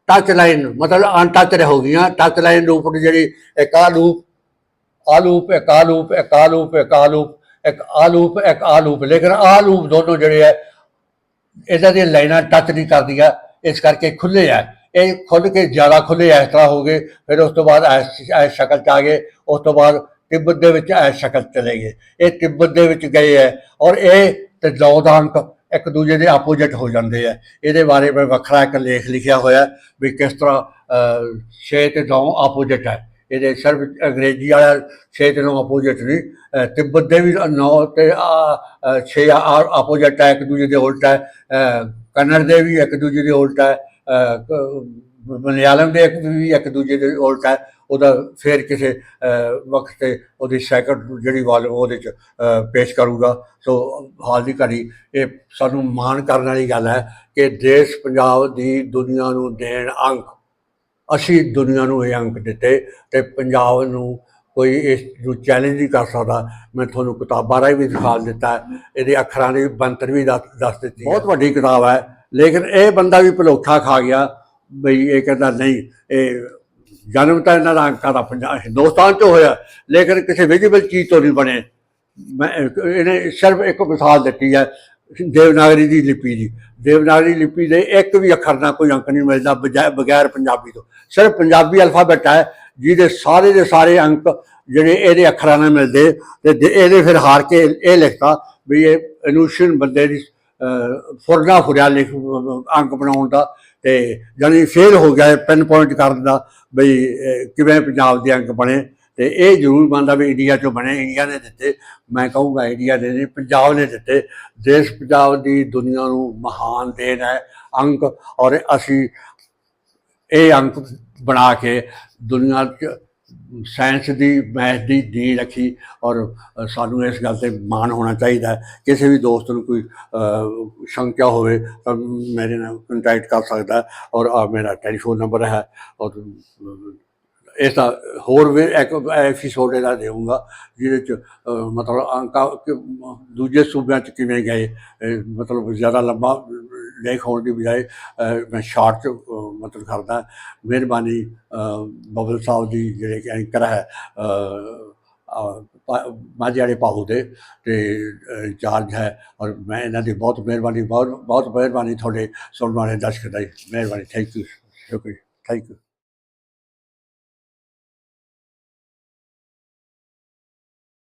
Touch line ਮਤਲਬ ਅਨਟੱਚ ਹੋ ਟੱਚ ਲਾਈਨ ਲੂਪਡ ਜਿਹੜੀ ਇੱਕ ਆ ਲੂਪ ਆ ਲੂਪ, ਇੱਕ ਆ ਲੂਪ, ਇੱਕ ਆ ਲੂਪ, ਇੱਕ ਆ ਲੂਪ, ਇੱਕ ਆ ਲੂਪ, ਇੱਕ ਆ ਲੂਪ। ਲੇਕਿਨ ਆ ਲੂਪ ਦੋਨੋਂ ਜਿਹੜੇ ਹੈ, ਇਹਨਾਂ ਦੀਆਂ ਲਾਈਨਾਂ ਟੱਚ ਨਹੀਂ ਕਰਦੀਆਂ। ਇਸ ਕਰਕੇ ਖੁੱਲੇ ਆ। ਇਹ ਖੁੱਲ ਕੇ ਜ਼ਿਆਦਾ ਖੁੱਲੇ ਇਸ ਤਰ੍ਹਾਂ ਹੋ ਗਏ ਫਿਰ ਉਸ ਤੋਂ ਬਾਅਦ ਇਸ ਇਸ ਸ਼ਕਲ ਚ ਆ ਗਏ ਉਸ ਤੋਂ ਬਾਅਦ ਤਿੱਬਤ ਦੇ ਵਿੱਚ ਇਸ ਸ਼ਕਲ ਚਲੇ ਗਏ। ਇਹ ਤਿੱਬਤ ਦੇ ਵਿੱਚ ਗਏ ਹੈ ਔਰ ਇਹ ਤੇ ਨੌ ਇੱਕ ਦੂਜੇ ਦੇ ਆਪੋਜਿਟ ਹੋ ਜਾਂਦੇ ਆ ਇਹਦੇ ਬਾਰੇ ਮੈਂ ਵੱਖਰਾ ਇੱਕ ਲੇਖ ਲਿਖਿਆ ਹੋਇਆ ਵੀ ਕਿਸ ਤਰ੍ਹਾਂ ਅਹ, ਛੇ ਤੇ ਨੌ ਆਪੋਜਿਟ ਹੈ ਇਹਦੇ ਸਿਰਫ ਅੰਗਰੇਜ਼ੀ ਵਾਲਾ ਛੇ ਤੇ ਨੌ ਆਪੋਜਿਟ ਨਹੀਂ ਤਿੱਬਤ ਦੇ ਵੀ ਨੌ ਤੇ ਆ ਅਹ, ਛੇ ਆਪੋਜੀਟ ਹੈ ਇੱਕ ਦੂਜੇ ਦੇ ਉਲਟ ਹੈ ਅਹ, ਕੰਨੜ ਦੇ ਵੀ ਇੱਕ ਦੂਜੇ ਦੇ ਉਲਟ ਹੈ ਮਲਿਆਲਮ ਦੇ ਇੱਕ ਵੀ, ਇੱਕ ਦੂਜੇ ਦੇ ਉਲਟ ਹੈ। ਉਹਦਾ ਫਿਰ ਕਿਸੇ ਵਕਤ ਤੇ ਉਹਦੀ ਸੈਕੰਡ ਜਿਹੜੀ ਵਾਲ ਉਹਦੇ ਚ ਪੇਸ਼ ਕਰੂਗਾ। ਸੋ, ਹਾਲ ਦੀ ਘੜੀ, ਇਹ ਸਾਨੂੰ ਮਾਣ ਕਰਨ ਵਾਲੀ ਗੱਲ ਹੈ ਕਿ ਦੇਸ਼ ਪੰਜਾਬ ਦੀ ਦੁਨੀਆ ਨੂੰ ਦੇਣ ਅੰਕ, ਅਸੀਂ ਦੁਨੀਆ ਨੂੰ ਇਹ ਅੰਕ ਦਿੱਤੇ ਤੇ ਪੰਜਾਬ ਨੂੰ ਕੋਈ ਇਸ ਨੂੰ ਚੈਲੰਜ ਨਹੀਂ ਕਰ ਸਕਦਾ। ਮੈਂ ਤੁਹਾਨੂੰ ਕਿਤਾਬਾਂ ਰਾਹੀਂ ਵੀ ਦਿਖਾ ਦਿੱਤਾ। ਇਹਦੇ ਅੱਖਰਾਂ ਦੀ ਬਣਤਰ ਵੀ ਦੱਸ ਦੱਸ ਦਿੱਤੀ ਬਹੁਤ ਵੱਡੀ ਕਿਤਾਬ ਹੈ। ਲੇਕਿਨ ਇਹ ਬੰਦਾ ਵੀ ਭੁਲੇਖਾ ਖਾ ਗਿਆ, ਬਈ ਇਹ ਕਹਿੰਦਾ ਨਹੀਂ, ਇਹ ਜਨਮ ਤਾਂ ਇਹਨਾਂ ਦਾ ਅੰਕਾਂ ਦਾ ਪੰਜਾਬ ਹਿੰਦੁਸਤਾਨ 'ਚ ਹੋਇਆ, ਲੇਕਿਨ ਕਿਸੇ ਵਿਜੀਬਲ ਚੀਜ਼ ਤੋਂ ਨਹੀਂ ਬਣੇ। ਮੈਂ, ਇਹਨੇ ਸਿਰਫ ਇੱਕ ਮਿਸਾਲ ਦਿੱਤੀ ਹੈ, ਦੇਵਨਾਗਰੀ ਦੀ ਲਿਪੀ ਦੀ। ਦੇਵਨਾਗਰੀ ਲਿਪੀ ਦੇ ਇੱਕ ਵੀ ਅੱਖਰ ਨਾਲ ਕੋਈ ਅੰਕ ਨਹੀਂ ਮਿਲਦਾ ਬਗੈਰ ਪੰਜਾਬੀ ਤੋਂ। ਸਿਰਫ ਪੰਜਾਬੀ ਅਲਫਾਬੈਟ ਹੈ, ਜਿਹਦੇ ਸਾਰੇ ਦੇ ਸਾਰੇ ਅੰਕ ਜਿਹੜੇ ਇਹਦੇ ਅੱਖਰਾਂ ਨਾਲ ਮਿਲਦੇ, ਤੇ ਦੇ- ਇਹਦੇ ਫਿਰ ਹਾਰ ਕੇ ਇਹ ਲਿਖਤਾ ਵੀ ਇਹ ਅਨੂਸ਼ਨ ਬੰਦੇ ਦੀ ਫੁਰਨਾ ਫੁਰਿਆ ਲਿਖ, ਅੰਕ ਬਣਾਉਣ ਦਾ ਤੇ ਜਾਨੀ ਫੇਲ ਹੋ ਗਿਆ ਪੈਨ ਪੁਆਇੰਟ ਕਰਨ ਦਾ ਬਈ ਕਿਵੇਂ ਪੰਜਾਬ ਦੇ ਅੰਕ ਬਣੇ ਤੇ ਇਹ ਜ਼ਰੂਰ ਮੰਨਦਾ ਵੀ ਇੰਡੀਆ ਚੋਂ ਬਣੇ ਇੰਡੀਆ ਨੇ ਦਿੱਤੇ। ਮੈਂ ਕਹੂੰਗਾ ਇੰਡੀਆ ਦੇ ਨਹੀਂ ਪੰਜਾਬ ਨੇ ਦਿੱਤੇ। ਦੇਸ਼ ਪੰਜਾਬ ਦੀ ਦੁਨੀਆ ਨੂੰ ਮਹਾਨ ਦੇਣ ਹੈ ਅੰਕ ਔਰ ਅਸੀਂ ਇਹ ਅੰਕ ਬਣਾ ਕੇ ਦੁਨੀਆ 'ਚ ਸਾਇੰਸ ਦੀ ਮੈਥ ਦੀ ਨੀਂਹ ਰੱਖੀ ਔਰ ਸਾਨੂੰ ਇਸ ਗੱਲ ਤੇ ਮਾਣ ਹੋਣਾ ਚਾਹੀਦਾ ਕਿਸੇ ਵੀ ਦੋਸਤ ਨੂੰ ਕੋਈ ਸ਼ੰਕਾ ਹੋਵੇ ਤਾਂ ਮੇਰੇ ਨਾਲ ਕੰਟੈਕਟ ਕਰ ਸਕਦਾ ਔਰ ਮੇਰਾ ਟੈਲੀਫੋਨ ਨੰਬਰ ਹੈ ਔਰ ਅ, ਇਸ ਦਾ ਹੋਰ ਵੀ ਇੱਕ ਐਪੀਸੋਡ ਇਹਦਾ ਦੇਵਾਂਗਾ ਜਿਹਦੇ ਚ ਮਤਲਬ ਦੂਜੇ ਸੂਬਿਆਂ ਚ ਕਿਵੇਂ ਗਏ ਮਤਲਬ ਜ਼ਿਆਦਾ ਲੰਬਾ ਲੇਖ ਹੋਣ ਦੀ ਬਜਾਏ ਮੈਂ ਸ਼ਾਰਟ ਚ ਮਤਲਬ ਕਰਦਾ ਮਿਹਰਬਾਨੀ ਬਬਲ ਸਾਹਿਬ ਦੀ ਜਿਹੜੇ ਕਿ ਐਂਕਰ ਹੈ ਮਾਝੇ ਵਾਲੇ ਪਾਹੂ ਦੇ ਤੇ ਅ, ਚਾਰਜ ਹੈ ਔਰ ਮੈਂ ਇਹਨਾਂ ਦੀ ਬਹੁਤ ਮਿਹਰਬਾਨੀ ਬਹੁਤ ਬਹੁਤ ਮਿਹਰਬਾਨੀ ਤੁਹਾਡੇ ਸੁਣਨ ਵਾਲੇ ਦਰਸ਼ਕ ਦਾ ਜੀ। ਮਿਹਰਬਾਨੀ ਥੈਂਕ ਯੂ ਸ਼ੁਕਰੀਆ ਥੈਂਕ ਯੂ